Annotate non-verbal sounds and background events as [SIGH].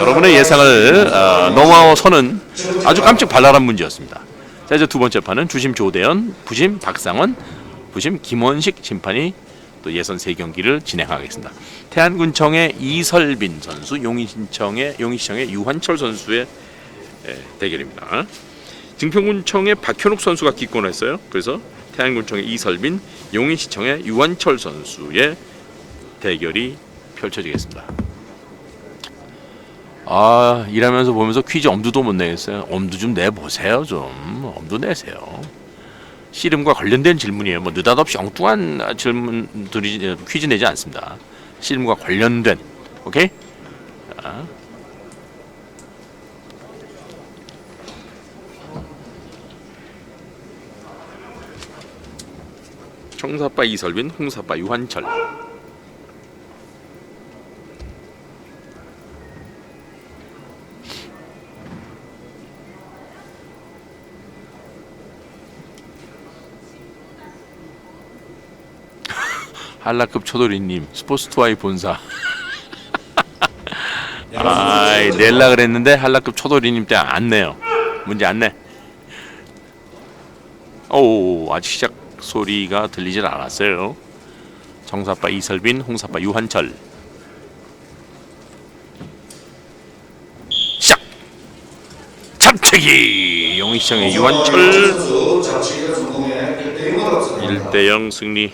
여러분의 예상을 어, 넘어서는 아주 깜찍 발랄한 문제였습니다. 자 이제 두 번째 판은 주심 조대현, 부심 박상원, 부심 김원식 심판이 또 예선 세 경기를 진행하겠습니다. 태안군청의 이설빈 선수, 용인시청의 용인시청의 유환철 선수의 예, 대결입니다. 증평군청의 박현욱 선수가 기권했어요. 그래서 태안군청의 이설빈, 용인시청의 유환철 선수의 대결이 펼쳐지겠습니다. 아 일하면서 보면서 퀴즈 엄두도 못 내겠어요. 엄두 좀 내보세요 좀. 엄두 내세요. 씨름과 관련된 질문이에요. 뭐 느닷없이 엉뚱한 질문들이 퀴즈 내지 않습니다. 씨름과 관련된 오케이? 자. 청사빠 이설빈, 홍사빠 유한철. 한라급 초돌이님 스포츠 투아이 본사. [LAUGHS] 아이 낼라 그랬는데 한라급 초돌이님 때 안 내요. 문제 안 내. 오 아직 시작 소리가 들리질 않았어요. 정사빠 이설빈, 홍사빠 유한철. 시작. 잡채기 용의시장의 유한철 1대0 승리